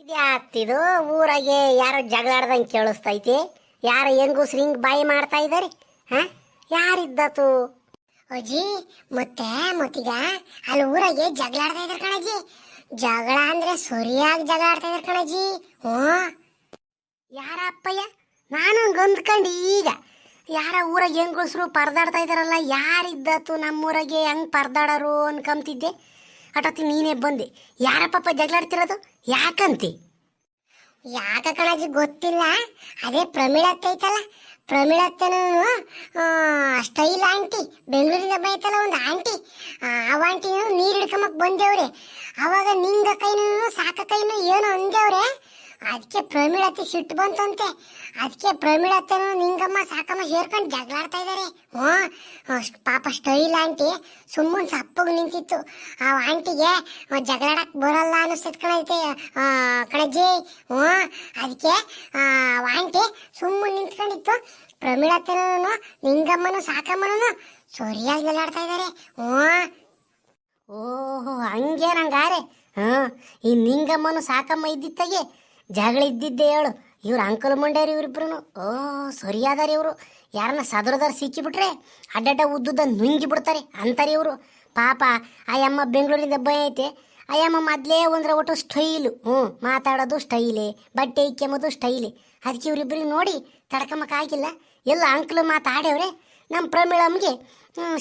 ಇದ್ಯಾತಿದು ಊರಾಗೆ ಯಾರೋ ಜಗಳಾಡ್ದಂಗೆ ಕೇಳಿಸ್ತೈತಿ. ಯಾರು ಹೆಂಗಸ್ರು ಹಿಂಗೆ ಬಾಯಿ ಮಾಡ್ತಾ ಇದ್ದಾರೆ ಹಾ? ಯಾರಿದ್ದತು? ಅಜ್ಜಿ ಮತ್ತೆ ಮತ್ತೀಗ ಅಲ್ಲಿ ಊರಾಗೆ ಜಗಳಾಡ್ತಾ ಇದ್ರು ಕಣಜ್ಜಿ ಜಗಳ ಅಂದ್ರೆ ಸರಿಯಾಗಿ ಜಗಳ ಆಡ್ತಾ ಇದಾರೆ ಕಣಜ್ಜಿ ಹ್ಞೂ. ಯಾರ ಅಪ್ಪಯ್ಯ ನಾನು ಗಂದ್ಕಂಡು ಈಗ. ಯಾರ ಊರಾಗ ಹೆಂಗಸರು ಪರದಾಡ್ತಾ ಇದಾರಲ್ಲ ಯಾರಿದ್ದತು ನಮ್ಮೂರಾಗೆ? ಹೆಂಗ್ ಪರದಾಡೋರು ಅನ್ಕೊಂತಿದ್ದೆ. ಅಟತಿ ನೀನೇ ಬಂದೆ. ಯಾರಪ್ಪ ಜಗಳಾಡ್ತಿರೋದು ಯಾಕಂತಿ? ಯಾಕ ಕಣಜಿ ಗೊತ್ತಿಲ್ಲ. ಅದೇ ಪ್ರಮೀಳತ್ತೆ ಐತಲ್ಲ. ಪ್ರಮೀಳತ್ತೆನೂ ಸ್ಟೈಲ್ ಆಂಟಿ. ಬೆಂಗಳೂರಿಂದ ಬೈತಲ್ಲ ಒಂದು ಆಂಟಿ. ಆ ಆಂಟಿನೂ ನೀರು ಹಿಡ್ಕೊಂಬಕ್ ಬಂದೇವ್ರೆ. ಅವಾಗ ನಿಂಗ ಕೈನೂ, ಸಾಕ ಕೈನೂ ಏನು ಅಂದೇವ್ರೆ ಅದಕ್ಕೆ ಪ್ರಮೀಳತ್ತೆ ಸಿಟ್ಟು ಬಂತಂತೆ. ಅದಕ್ಕೆ ಪ್ರಮೀಳತ್ತೆನು ನಿಂಗಮ್ಮ ಸಾಕಮ್ಮ ಸೇರ್ಕೊಂಡು ಜಗಳಾಡ್ತಾ ಇದ್ದಾರೆ ಹ್ಞೂ ಪಾಪ ಸ್ಟೈಲ್ ಆಂಟಿ. ಸುಮ್ಮನೆ ಸಪ್ಪಗೆ ನಿಂತಿತ್ತು. ಆ ಆಂಟಿಗೆ ಜಗಳಾಡಕ್ಕೆ ಬರಲ್ಲ ಅನಿಸ್ತೈತೆ ಕಣೈತೆ ಕಣಜ್ಜಿ. ಹ್ಞೂ, ಅದಕ್ಕೆ ಆಂಟಿ ಸುಮ್ಮನೆ ನಿಂತ್ಕೊಂಡಿತ್ತು. ಪ್ರಮೀಳತ್ತೆನೂ ನಿಂಗಮ್ಮನೂ ಸಾಕಮ್ಮನೂ ಸರಿಯಾಗಿ ಜಗಳಾಡ್ತಾ ಇದ್ದಾರೆ ಹ್ಞೂ. ಓಹೋ, ಹಂಗೆ ನಂಗಾರೆ. ಈ ನಿಂಗಮ್ಮನು, ಸಾಕಮ್ಮ ಇದ್ದಿತ್ತಾಗೆ ಜಗಳ ಇದ್ದಿದ್ದೆ ಹೇಳು. ಇವ್ರ ಅಂಕಲ್ ಮುಂಡ್ಯಾರ ಇವ್ರಿಬ್ರು ಓ, ಸರಿಯಾದಾರ ಇವರು. ಯಾರನ್ನ ಸದರದಾರ ಸಿಕ್ಕಿಬಿಟ್ರೆ ಅಡ್ಡಡ್ಡ ಉದ್ದುದ್ದ ನುಂಗಿ ಬಿಡ್ತಾರೆ. ಅಂತಾರೆ ಇವರು. ಪಾಪ ಆಯಮ್ಮ ಬೆಂಗಳೂರಿಂದ ಭಯ ಐತೆ. ಆಯಮ್ಮ ಮೊದಲೇ ಒಂದ್ರ ಒಟ್ಟು ಸ್ಟೈಲು ಹ್ಞೂ ಮಾತಾಡೋದು ಸ್ಟೈಲೇ ಬಟ್ಟೆ ಇಕ್ಕೆಂಬುದು ಸ್ಟೈಲೇ ಅದಕ್ಕೆ ಇವ್ರಿಬ್ರಿಗೆ ನೋಡಿ ತಡ್ಕಮಕ್ ಆಗಿಲ್ಲ. ಎಲ್ಲ ಅಂಕಲ್ ಮಾತಾಡ್ಯವ್ರೆ ನಮ್ಮ ಪ್ರಮೀಳಮ್ಗೆ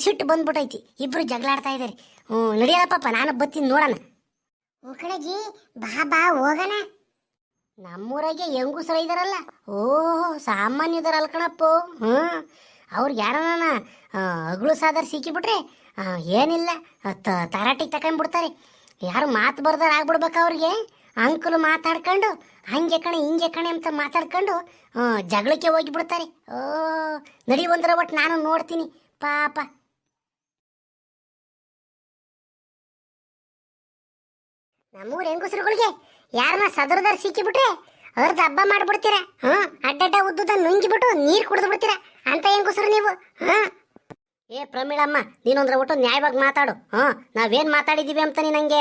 ಸಿಟ್ಟು ಬಂದ್ಬಿಟ್ಟೈತಿ ಇಬ್ರು ಜಗಳಾಡ್ತಾ ಇದ್ದಾರೆ ಹ್ಞೂ ನಡಿಯಲ್ಲ ಪಾಪ, ನಾನು ಬತ್ತೀನಿ ನೋಡೋಣ. ಹ್ಞೂ ಕಣಜ್ಜಿ ಬಾ ಬಾ, ಹೋಗೋಣ. ನಮ್ಮೂರಾಗೆ ಹೆಂಗುಸರ ಇದಾರಲ್ಲ? ಓ ಸಾಮಾನ್ಯ ಇದಾರಲ್ಲ ಕಣಪ್ಪು ಹ್ಞೂ ಅವ್ರಿಗೆ ಯಾರನ್ನ ಅಗಳು ಸಾದರ್ ಸಿಕ್ಕಿಬಿಟ್ರೆ ಏನಿಲ್ಲ ತರಾಟಿಗೆ ತಕೊಂಡ್ಬಿಡ್ತಾರೆ ಯಾರು ಮಾತು ಬರ್ದಾರ ಆಗ್ಬಿಡ್ಬೇಕು ಅವ್ರಿಗೆ. ಅಂಕಲ್ ಮಾತಾಡ್ಕೊಂಡು, ಹಂಗೆ ಕಣೆ, ಹಿಂಗೆ ಕಣೆ ಅಂತ ಮಾತಾಡ್ಕೊಂಡು ಜಗಳಕ್ಕೆ ಹೋಗಿಬಿಡ್ತಾರೆ. ಓ, ನಡಿ ಬಂದ್ರೆ ಒಟ್ಟು ನಾನು ನೋಡ್ತೀನಿ. ಪಾಪ. ನಮ್ಮೂರ ಹೆಂಗಸರುಗಳಿಗೆ ಯಾರನ್ನ ಸದರದಾರ ಸಿಕ್ಕಿಬಿಟ್ರೆ ಅರ್ಧ ಹಬ್ಬ ಮಾಡ್ಬಿಡ್ತೀರ ಹಾ ಅಡ್ಡಡ್ಡ ಉದ್ದುದ ನುಂಗಿಬಿಟ್ಟು ನೀರ್ ಕುಡಿದು ಬಿಡ್ತೀರ ಅಂತ ಹೆಂಗಸರು ನೀವು ಹಾ ಏ ಪ್ರಮೀಳಮ್ಮ, ನೀನೊಂದ್ರ ಒಟ್ಟು ನ್ಯಾಯವಾಗಿ ಮಾತಾಡು ಹಾಂ ನಾವೇನು ಮಾತಾಡಿದ್ದೀವಿ ಅಂತ ನೀ ನನಗೆ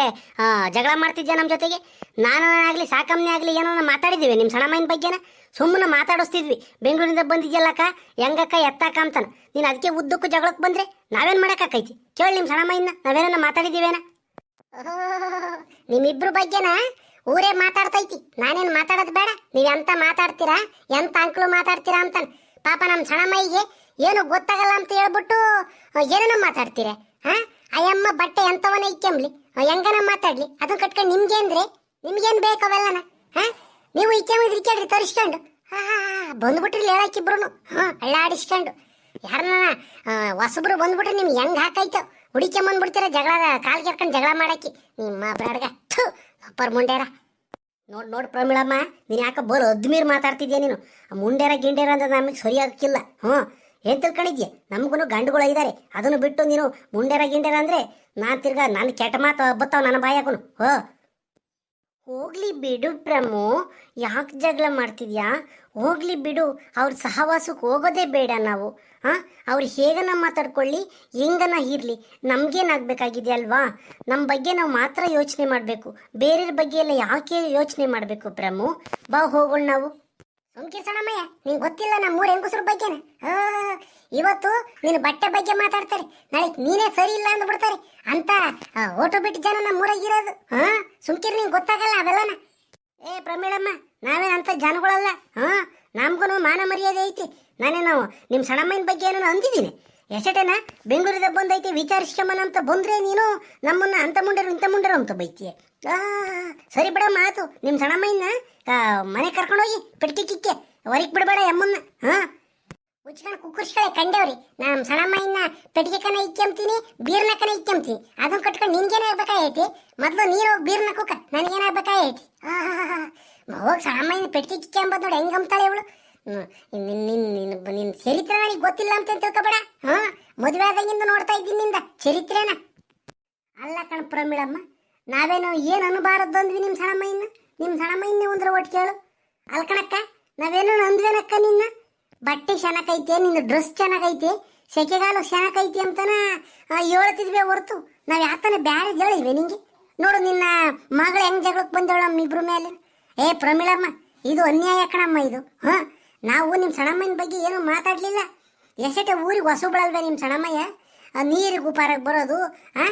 ಜಗಳ ಮಾಡ್ತಿದ್ಯಾ ನಮ್ಮ ಜೊತೆಗೆ? ನಾನು ಆಗಲಿ, ಸಾಕಮ್ಮನೇ ಆಗಲಿ, ಏನೋ ಮಾತಾಡಿದ್ದೀವಿ ನಿಮ್ಮ ಸಣ್ಣಮ್ಮನ ಬಗ್ಗೆನ? ಸುಮ್ಮನೆ ಮಾತಾಡಿಸ್ತಿದ್ವಿ, ಬೆಂಗಳೂರಿಂದ ಬಂದಿದ್ಯಲ್ಲಕ್ಕ, ಹೆಂಗಕ್ಕ ಎತ್ತಾಕ ಅಂತಾನ? ನೀನು ಅದಕ್ಕೆ ಉದ್ದಕ್ಕೂ ಜಗಳಕ್ಕೆ ಬಂದರೆ ನಾವೇನು ಮಾಡೋಕ್ಕಾಕೈತಿ ಕೇಳಿ ನಿಮ್ಮ ಮೈನ ನಾವೇನ ಮಾತಾಡಿದ್ದೀವೇನ ನಿಮ್ಮಿಬ್ರು ಬಗ್ಗೆನ ಊರೇ ಮಾತಾಡ್ತೈತಿ. ನಾನೇನು ಮಾತಾಡೋದು ಬೇಡ. ನೀವು ಎಂತ ಮಾತಾಡ್ತೀರಾ? ಎಂತ ಅಂಕ್ಲು ಮಾತಾಡ್ತೀರಾ ಅಂತ ಪಾಪ ನಮ್ಮ ಸಣಮ್ಮಯ್ಯಿಗೆ ಏನು ಗೊತ್ತಾಗಲ್ಲ ಅಂತ ಹೇಳ್ಬಿಟ್ಟು ಏನೇನೋ ಮಾತಾಡ್ತೀರ? ಹಾ ಅಯ್ಯಮ್ಮ ಬಟ್ಟೆ ಎಂತವನ ಇಕ್ಕೆಂಬ್ಲಿ ಹೆಂಗನ ಮಾತಾಡ್ಲಿ? ಅದು ಕಟ್ಕೊಂಡು ನಿಮ್ಗೇನ್ರಿ ನಿಮ್ಗೇನ್ ಬೇಕು ಅವೆಲ್ಲನ? ಹಾ ನೀವು ಇಕ್ಕೆಂಬಿದ್ರಿ ಕೇಳ್ರಿ ತರಿಸ್ಕೊಂಡು. ಬಂದ್ಬಿಟ್ರಿ ಹೇಳಕ್ಕಿಬ್ರು ಹಾ ಅಳ್ಳಾಡಿಸ್ಕೊಂಡು ಯಾರನ್ನ ಹೊಸಬ್ರು ಬಂದ್ಬಿಟ್ರೆ ನಿಮ್ಗೆ ಹೆಂಗ್ ಹಾಕಾಯ್ತು ಹುಡಿಕೆ ಬಿಡ್ತೀರ? ಜಗಳ ಕಾಲ್ ಕೆರ್ಕೊಂಡು ಜಗಳ ಮಾಡಾಕಿ ನಿಮ್ಮ ಬ್ರಾಡ್ಗ ಅಪ್ಪರ್ ಮುಂಡ್ಯಾರ ನೋಡಿ ನೋಡಿ ಪ್ರಮೀಳಮ್ಮ, ನೀನು ಯಾಕೆ ಬೋಲ್ ಅದ್ಮೀರ್ ಮಾತಾಡ್ತಿದ್ಯಾ ನೀನು? ಮುಂಡೇರ, ಗಿಂಡೇರ ಅಂದ್ರೆ ನಮಗೆ ಸರಿಯಾಗಕ್ಕಿಲ್ಲ ಹ್ಞೂ. ಏನ್ ತಿಳ್ಕೊಂಡಿದ್ಯ? ನಮಗೂ ಗಂಡುಗಳು ಇದ್ದಾರೆ ಅದನ್ನು ಬಿಟ್ಟು ನೀನು ಮುಂಡೇರ, ಗಿಂಡೇರ ಅಂದ್ರೆ ನಾನು ತಿರ್ಗಾ ನನ್ನ ಕೆಟ್ಟ ಮಾತು ಬತ್ತಾವ ನನ್ನ ಬಾಯಾಗುನು. ಹೋ. ಹೋಗ್ಲಿ ಬಿಡು ಪ್ರಮು. ಯಾಕೆ ಜಗಳ ಮಾಡ್ತಿದ್ಯಾ? ಹೋಗ್ಲಿ ಬಿಡು, ಅವ್ರ ಸಹವಾಸಕ್ಕೆ ಹೋಗೋದೇ ಬೇಡ ನಾವು. ಹಾಂ ಅವ್ರು ಹೇಗನ ಮಾತಾಡ್ಕೊಳ್ಳಿ, ಹೆಂಗನ ಇರಲಿ. ನಮಗೇನಾಗಬೇಕಾಗಿದೆ ಅಲ್ವಾ ನಮ್ಮ ಬಗ್ಗೆ ನಾವು ಮಾತ್ರ ಯೋಚನೆ ಮಾಡಬೇಕು. ಬೇರೆಯವ್ರ ಬಗ್ಗೆ ಎಲ್ಲ ಯಾಕೆ ಯೋಚನೆ ಮಾಡಬೇಕು ಪ್ರಮು? ಬಾ ಹೋಗೋಣ ನಾವು. ಸುಮ್ಕಿ ಸಣ್ಣಮ್ಮಯ್ಯ ನಿಂಗೆ ಗೊತ್ತಿಲ್ಲ ನಮ್ಮ ಮೂರು ಹೆಂಗಸ್ರ ಬಗ್ಗೆನ? ಇವತ್ತು ನೀನು ಬಟ್ಟೆ ಬಗ್ಗೆ ಮಾತಾಡ್ತಾರೆ. ನಾಳೆ ನೀನೇ ಸರಿ ಇಲ್ಲ ಅಂದ್ಬಿಡ್ತಾರೆ. ಅಂತ ಓಟು ಬಿಟ್ಟು ಜನ ನಮ್ಮ ಊರಾಗಿರೋದು ಹಾಂ ಸುಮ್ಕಿರ್, ನಿಂಗೆ ಗೊತ್ತಾಗಲ್ಲ ಅವೆಲ್ಲನ. ಏ ಪ್ರಮೀಳಮ್ಮ ನಾವೇನಂತ ಜನಗಳಲ್ಲ? ಹಾ ನಮ್ಗೂ ಮಾನ ಮರ್ಯಾದೆ ಐತಿ. ನಾನೇನು ನಿಮ್ಮ ಸಣ್ಣಮ್ಮನ ಬಗ್ಗೆ ಏನೋ ಅಂದಿದ್ದೀನಿ. ಎಷ್ಟೇನ ಬೆಂಗಳೂರಿಂದ ಬಂದೈತಿ, ವಿಚಾರಿಸ್ಕೊಂಬನ ಅಂತ ಬಂದ್ರೆ ನೀನು ನಮ್ಮನ್ನ ಅಂತ ಮುಂಡರು ಇಂಥ ಮುಂಡರು ಅಂತ ಬೈತೀಯ. ಸರಿ ಬಿಡ ಮಾತು ನಿಮ್ಮ ಸಣ್ಣಮ್ಮನ ಮನೆ ಕರ್ಕೊಂಡೋಗಿ ಪೆಟ್ಟಿ ಕಿಕ್ಕೆ, ಹೊರಗೆ ಬಿಡಬೇಡ ಎಮ್ಮನ್ನ ಹಾಂ? ಉಚ್ಕೊಂಡು ಕುಕ್ಕರ್ಸ್ಕಳೆ ಕಂಡೇವ್ರಿ. ನಮ್ಮ ಸಣ್ಣಮ್ಮಯ್ಯನ ಪೆಟ್ಟಿಗೆ ಕನ ಇಕ್ಕಂತೀನಿ ಬೀರ್ನ ಕನ ಇಕ್ಕಂತೀನಿ ಅದನ್ನ ಕಟ್ಕೊಂಡು ನಿನ್ಗೇನಾಗ್ಬೇಕಾಗೈತಿ ಮೊದಲು ನೀರು ಬೀರ್ನ ಕುಕ್ಕ ನನಗೇನಾಗ್ಬೇಕಾಗೈತಿ ಹೋಗಿ ಸಣ್ಣಮ್ಮಯ್ಯನ ಪೆಟ್ಟಿಗೆ ಕಿಕ್ಕೆ ಅಂಬದ್ ನೋಡಿ ಹೆಂಗ್ ಅಂತಾಳೆ ಇವಳು. ನಿನ್ನ ನಿನ್ ನಿನ್ ನಿನ್ ಚರಿತ್ರೆ ನನಗೆ ಗೊತ್ತಿಲ್ಲ ಅಂತ ತಿಳ್ಕೊಬೇಡ? ಹಾ, ಮದುವೆ ಆದಾಗಿಂದ ನೋಡ್ತಾ ಇದ್ದೀನಿ ನಿಂದ ಚರಿತ್ರೆನ. ಅಲ್ಲ ಕಣ ಪ್ರಮೀಳಮ್ಮ, ನಾವೇನು ಏನು ಅನ್ಬಾರದು ಅಂದ್ವಿ ನಿಮ್ಮ ಸಣ್ಣಮ್ಮಯ್ಯನ ನಿಮ್ಮ ಸಣ್ಣಮ್ಮಯ್ಯನೇ ಒಂದ್ರ ಒಟ್ಟು ಕೇಳು ಅಲ್ಕಣಕ್ಕ ನಾವೇನು ಅಂದ್ವೇನಕ್ಕ ನಿನ್ನ? ಬಟ್ಟೆ ಚೆನ್ನಾಗೈತೆ ನಿನ್ನ ಡ್ರೆಸ್ ಚೆನ್ನಾಗೈತೆ ಸೆಕೆಗಾಲು ಶನಕೈತೆ ಅಂತನ ಹೇಳ್ತಿದ್ವಿ ಹೊರತು. ನಾವು ಯಾತನ ಬ್ಯಾರೆ ಹೇಳಿವೆ ನಿಂಗೆ? ನೋಡು ನಿನ್ನ ಮಗಳು ಹೆಂಗ್ ಜಗಳಕ್ಕೆ ಬಂದವಳು ನಮ್ಮ ಇಬ್ರ ಮೇಲೆ ಏ ಪ್ರಮೀಳಮ್ಮ, ಇದು ಅನ್ಯಾಯ ಕಣಮ್ಮ ಇದು, ಹಾ? ನಾವು ನಿಮ್ಮ ಸಣ್ಣಮ್ಮನ ಬಗ್ಗೆ ಏನು ಮಾತಾಡ್ಲಿಲ್ಲ. ಎಸಟೆ ಊರಿಗೆ ಹೊಸಬಳಲ್ವ ನಿಮ್ಮ ಸಣ್ಣಮ್ಮಯ್ಯ? ನೀರಿಗೆ ಉಪಾರಕ್ಕೆ ಬರೋದು, ಆ?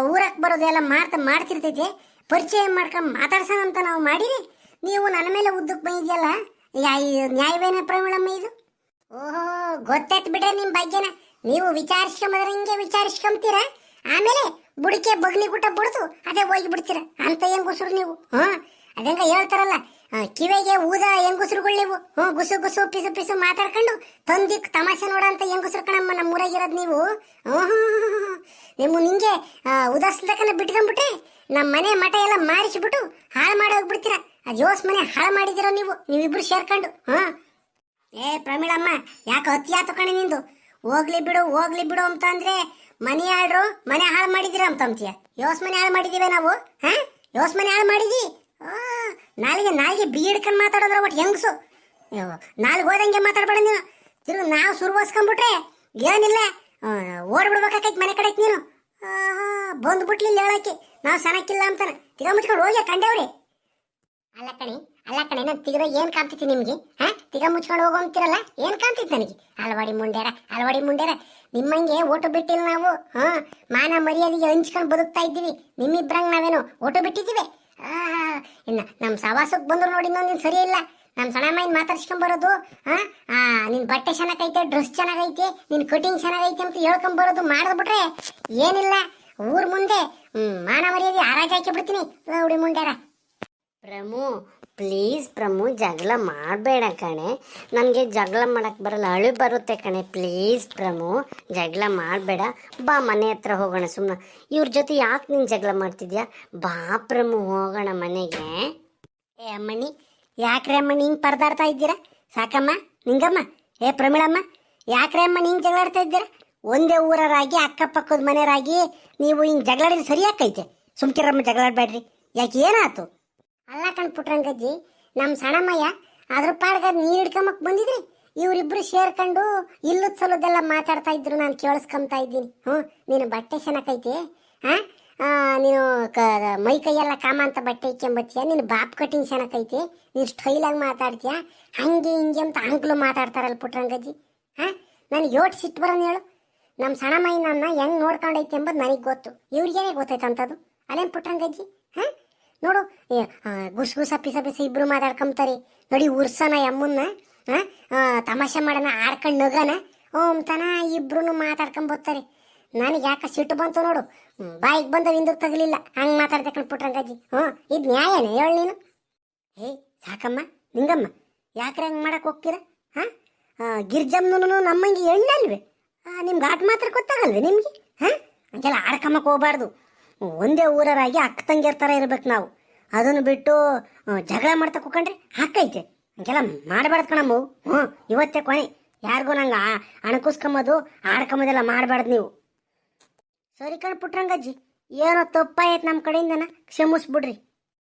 ಊರಕ್ಕೆ ಬರೋದು ಎಲ್ಲ ಮಾಡ್ತಾ, ಮಾಡ್ತಿರ್ತೈತೆ. ಪರಿಚಯ ಮಾಡ್ಕೊಂಡು ಮಾತಾಡ್ಸೋಣ ಅಂತ ನಾವು ಮಾಡಿರಿ. ನೀವು ನನ್ನ ಮೇಲೆ ಉದ್ದಕ್ಕೆ ಬಂದಿದ್ಯಲ್ಲ? ನ್ಯಾಯವೇನ ಪ್ರಮೀಳಮ್ಮ ಇದು? ಓಹೋ, ಗೊತ್ತಾಯ್ತು ಬಿಡ್ರಿ ನಿಮ್ಮ ಬಗ್ಗೆನ ನೀವು ವಿಚಾರಿಸ್ಕೊಂಬಂದ್ರೆ ಹಿಂಗೆ ವಿಚಾರಿಸ್ಕೊಂತೀರ ಆಮೇಲೆ ಬುಡಿಕೆ ಬಗ್ನಿ ಗುಟ್ಟ ಬಿಡ್ತು ಅದೇ ಹೋಗಿ ಬಿಡ್ತೀರ ಅಂತ ಹೆಂಗುಸ್ರು ನೀವು, ಹಾ? ಅದಂಗ ಹೇಳ್ತಾರಲ್ಲ ಕಿವಿಗೆ ಊದ ಹೆಂಗುಸ್ರುಗಳು ನೀವು ಹ್ಞೂ ಗುಸು ಗುಸು, ಪಿಸು ಪಿಸು ಮಾತಾಡ್ಕೊಂಡು ತಂದಿಕ್ ತಮಾಷೆ ನೋಡಂತ ಹೆಂಗುಸ್ರು ಕಣಮ್ಮ ನಮ್ಮ ಊರಾಗಿರೋದು ನೀವು ನಿಮ್ಮ ನಿಂಗೆ ಉದಾಸ್ಲಕನ ಬಿಟ್ಕೊಂಡ್ಬಿಟ್ರೆ ನಮ್ಮ ಮನೆ ಮಠ ಎಲ್ಲ ಮಾರಿಸ್ಬಿಟ್ಟು ಹಾಳು ಮಾಡಿ ಹೋಗ್ಬಿಡ್ತೀರ? ಅದು ಯೋಸ್ ಮನೆ ಹಾಳು ಮಾಡಿದಿರೋ ನೀವು? ನೀವಿಬ್ರು ಸೇರ್ಕೊಂಡು, ಹಾ? ಏ, ಪ್ರಮೀಳಮ್ಮ, ಯಾಕೆ ಅತಿ ಆತು ಕಣೆ ನಿಂದು? ಹೋಗ್ಲಿ ಬಿಡು ಹೋಗ್ಲಿ ಬಿಡು ಅಂತ ಅಂದ್ರೆ ಮನೆ ಆಳ್ರು ಮನೆ ಹಾಳು ಮಾಡಿದಿರ ಅಂತ ಅಂತೀಯ? ಯೋಸ್ ಮನೆ ಹಾಳು ಮಾಡಿದೀವಿ ನಾವು, ಹಾ? ಯೋಸ್ ಮನೆ ಹಾಳು ಮಾಡಿದಿ? ನಾಲಿಗೆ ನಾಲಿಗೆ ಬೀಡ್ಕೊಂಡು ಮಾತಾಡೋದ್ರ ಒಟ್ಟು ಹೆಂಗಸು? ನಾಲ್ಗೆ ಹೋದಂಗೆ ಮಾತಾಡ್ಬೇಡ ನೀನು. ತಿರುಗಿ ನಾವು ಸುರುವಸ್ಕೊಂಡ್ಬಿಟ್ರೆ ಏನಿಲ್ಲ ಓಡ್ಬಿಡ್ಬೇಕಾಕೈತಿ ಮನೆ ಕಡೆ ನೀನು? ಬಂದ್ಬಿಟ್ಲಿಲ್ಲ ಹೇಳಕ್ಕೆ ನಾವು ಸನಕ್ಕಿಲ್ಲ ಅಂತಾನೆ. ತಿರ್ಗಾ ಮುಚ್ಕೊಂಡು ಹೋಗಿ ಕಂಡೇವ್ರಿ ಅಲ್ಲ ಕಣಿ ಅಲ್ಲ ಕಣಿ, ನಾನು ತಿಗದ ಏನ್ ಕಾಣ್ತಿತ್ತು ನಿಮ್ಗೆ? ಹಾ? ತಿಗ ಮುಚ್ಕೊಂಡು ಹೋಗೋ ಅಂತಿರಲ್ಲ, ಏನ್ ಕಾಣ್ತಿತ್ತು ನನಗೆ? ಅಲ್ವಾಡಿ ಮುಂಡೇರ ಅಲ್ವಾಡಿ ಮುಂಡೇರ, ನಿಮ್ಮಂಗೆ ಓಟು ಬಿಟ್ಟಿಲ್ಲ ನಾವು, ಹಾ? ಮಾನ ಮರ್ಯಾದೆಗೆ ಹಂಚ್ಕೊಂಡು ಬದುಕ್ತಾ ಇದ್ದೀವಿ. ನಿಮ್ಮಿಬ್ರಂಗ್ ನಾವೇನು ಓಟು ಬಿಟ್ಟಿದ್ದೀವಿ? ಇನ್ನ ನಮ್ಮ ಸವಾಸಕ್ಕೆ ಬಂದ್ರು ನೋಡಿ ಇನ್ನೊಂದು ಸರಿ ಇಲ್ಲ. ನಮ್ಮ ಮಾತಾಡ್ಸ್ಕೊಂಡ್ ಬರೋದು, ಹಾ? ಆ, ನಿನ್ ಬಟ್ಟೆ ಚೆನ್ನಾಗೈತೆ, ಡ್ರೆಸ್ ಚೆನ್ನಾಗೈತೆ, ನಿನ್ ಕಟಿಂಗ್ ಚೆನ್ನಾಗೈತೆ ಅಂತ ಹೇಳ್ಕೊಂಡ್ ಬರೋದು ಮಾಡಿದ್ಬಿಟ್ರೆ ಏನಿಲ್ಲ. ಊರ್ ಮುಂದೆ ಮಾನ ಮರ್ಯಾದೆ ಹಾರಾಜ್ ಹಾಕಿ ಬಿಡ್ತೀನಿ. ಹುಡಿ ಮುಂಡ್ಯಾರ ಪ್ರಮು ಪ್ಲೀಸ್ ಪ್ರಮು, ಜಗಳ ಮಾಡಬೇಡ ಕಣೆ. ನನಗೆ ಜಗಳ ಮಾಡಕ್ಕೆ ಬರಲ್ಲ, ಅಳು ಬರುತ್ತೆ ಕಣೆ. ಪ್ಲೀಸ್ ಪ್ರಮು, ಜಗಳ ಮಾಡಬೇಡ. ಬಾ ಮನೆ ಹತ್ರ ಹೋಗೋಣ ಸುಮ್ಮನೆ ಇವ್ರ ಜೊತೆ ಯಾಕೆ ನೀನು ಜಗಳ ಮಾಡ್ತಿದ್ಯಾ? ಬಾ ಪ್ರಮು, ಹೋಗೋಣ ಮನೆಗೆ. ಏ ಅಮ್ಮಣ್ಣಿ ಯಾಕ್ರೆ ಅಮ್ಮ ಹಿಂಗೆ ಪರದಾಡ್ತಾ ಇದ್ದೀರಾ? ಸಾಕಮ್ಮ, ನಿಂಗಮ್ಮ? ಏ ಪ್ರಮೀಳಮ್ಮ, ಯಾಕ್ರೆ ಅಮ್ಮ ಹಿಂಗ್ ಜಗಳಾಡ್ತಾ ಇದ್ದೀರಾ? ಒಂದೇ ಊರರಾಗಿ, ಅಕ್ಕಪಕ್ಕದ ಮನೆಯರಾಗಿ ನೀವು ಹಿಂಗೆ ಜಗಳಾಡಿದ್ರೆ ಸರಿಯಾಕೈತೆ ಸುಮ್ಕಿರಮ್ಮ, ಜಗಳಾಡಬೇಡ್ರಿ. ಯಾಕೆ ಏನಾಯ್ತು? ಅಲ್ಲ ಕಣ್ಪುಟ್ರಂಗಜ್ಜಿ ನಮ್ಮ ಸಣ್ಣಮ್ಮಯ್ಯ ಅದ್ರ ಪಾಡ್ಗ ನೀರು ಹಿಡ್ಕೊಂಬಕ್ ಬಂದಿದ್ರಿ ಇವರಿಬ್ರು ಸೇರ್ಕೊಂಡು ಇಲ್ಲದ ಸಲದೆಲ್ಲ ಮಾತಾಡ್ತಾ ಇದ್ರು, ನಾನು ಕೇಳಿಸ್ಕೊಂತಾ ಇದ್ದೀನಿ. ಹ್ಞೂ, ನೀನು ಬಟ್ಟೆ ಚೆನ್ನಾಗೈತೆ ಹಾಂ ನೀನು ಕ, ಮೈ ಕೈಯೆಲ್ಲ ಕಾಮ ಅಂತ ಬಟ್ಟೆ ಇಕ್ಕೊಂಬತ್ತೀಯ ನೀನು ಬಾಪ್ ಕಟಿಂಗ್ ಚೆನ್ನಾಗೈತೆ ನೀನು ಸ್ಟೈಲಾಗಿ ಮಾತಾಡ್ತೀಯ? ಹಂಗೆ ಹಿಂಗೆ ಅಂತ ಅಂಕ್ಲು ಮಾತಾಡ್ತಾರಲ್ಲ ಪುಟ್ರಂಗಜ್ಜಿ. ಹಾಂ ನನಗೆ ಯೋಟ್ ಸಿಟ್ಟು ಬರೋನು ಹೇಳು. ನಮ್ಮ ಸಣ್ಣಮೈ ನನ್ನ ಹೆಂಗೆ ನೋಡ್ಕೊಂಡೈತೆ ಎಂಬುದು ನನಗೆ ಗೊತ್ತು. ಇವ್ರಿಗೇನೆ ಗೊತ್ತೈತೆ ಅಂತದು ಅಲ್ಲೇನು ಪುಟ್ರಂಗಜ್ಜಿ? ಹಾ ನೋಡು ಗುಸ್ ಗುಸ ಪಿಸ ಪಿಸ ಇಬ್ರು ಮಾತಾಡ್ಕೊಂತಾರೆ ನೋಡಿ, ಉರ್ಸನ ಯಮ್ಮನ್ನ ತಮಾಷೆ ಮಾಡೋಣ ಆಡ್ಕೊಂಡು ನಗನ ಓಂ ತನ ಇಬ್ರು ಮಾತಾಡ್ಕೊಂಡ್ ಬರ್ತಾರೆ ನನಗೆ ಯಾಕೆ ಸಿಟ್ಟು ಬಂತು ನೋಡು. ಬಾಯಿಗೆ ಬಂದ ಹಿಂದಕ್ಕೆ ತಗಲಿಲ್ಲ. ಹಂಗೆ ಮಾತಾಡ್ತಕ್ಕಂಡು ಪುಟ್ರಂಗಾಜಿ ಹ್ಞೂ ಇದು ನ್ಯಾಯನೇ, ಹೇಳು ನೀನು. ಏಯ್, ಸಾಕಮ್ಮ, ನಿಂಗಮ್ಮ. ಯಾಕ್ರೆ ಹಂಗೆ ಮಾಡಕ್ಕೆ ಹೋಗ್ತೀರ? ಹಾಂ? ಗಿರ್ಜಮ್ಮನು ನಮ್ಮಂಗೆ ಎಣ್ಣಲ್ವೇ ನಿಮ್ಗೆ ಆಟ ಮಾತ್ರ ಗೊತ್ತಾಗಲ್ವೇ ನಿಮಗೆ? ಹಾಂ? ಹಂಗೆಲ್ಲ ಆಡ್ಕಮ್ಮಕ್ಕೆ ಹೋಗ್ಬಾರ್ದು. ಒಂದೇ ಊರರಾಗಿ ಅಕ್ಕ ತಂಗಿಯರ್ ಥರ ಇರ್ಬೇಕು ನಾವು. ಅದನ್ನು ಬಿಟ್ಟು ಜಗಳ ಮಾಡ್ತಾ ಕೂಕೊಂಡ್ರೆ ಹಾಕೈತೆ ಹಂಗೆಲ್ಲ ಮಾಡಬಾರ್ದು ಕಣಮ್ಮ. ಹ್ಞೂ ಇವತ್ತೇ ಕೊನೆ. ಯಾರಿಗೂ ನಂಗೆ ಅಣಕುಸ್ಕೊಂಬೋದು ಆಡ್ಕೊಂಬೋದೆಲ್ಲ ಮಾಡಬಾರ್ದು ನೀವು. ಸರಿ ಕಣ್ ಪುಟ್ರಂಗಜ್ಜಿ, ಏನೋ ತಪ್ಪಾಯ್ತು ನಮ್ಮ ಕಡೆಯಿಂದನ, ಕ್ಷಮಿಸ್ಬಿಡ್ರಿ.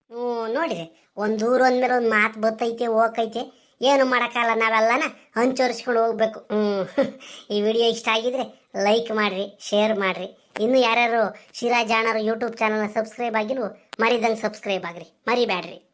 ಹ್ಞೂ, ನೋಡಿರಿ ಒಂದು ಊರು ಅಂದ್ಮೇಲೆ ಒಂದು ಮಾತು ಬತ್ತೈತೆ ಹೋಗೈತೆ ಏನು ಮಾಡೋಕ್ಕಲ್ಲ ನಾವೆಲ್ಲನ ಹಂಚೋರಿಸ್ಕೊಂಡು ಹೋಗ್ಬೇಕು. ಹ್ಞೂ ಈ ವಿಡಿಯೋ ಇಷ್ಟ ಆಗಿದ್ರೆ ಲೈಕ್ ಮಾಡಿರಿ, ಶೇರ್ ಮಾಡಿರಿ. ಇನ್ನು ಯಾರ್ಯಾರು ಶಿರಾ ಜಾಣರು ಯೂಟ್ಯೂಬ್ ಚಾನಲ್ನ ಸಬ್ಸ್ಕ್ರೈಬ್ ಆಗಿಲ್ವೋ ಮರಿದಂಗೆ ಸಬ್ಸ್ಕ್ರೈಬ್ ಆಗ್ರಿ. ಮರಿಬ್ಯಾಡ್ರಿ.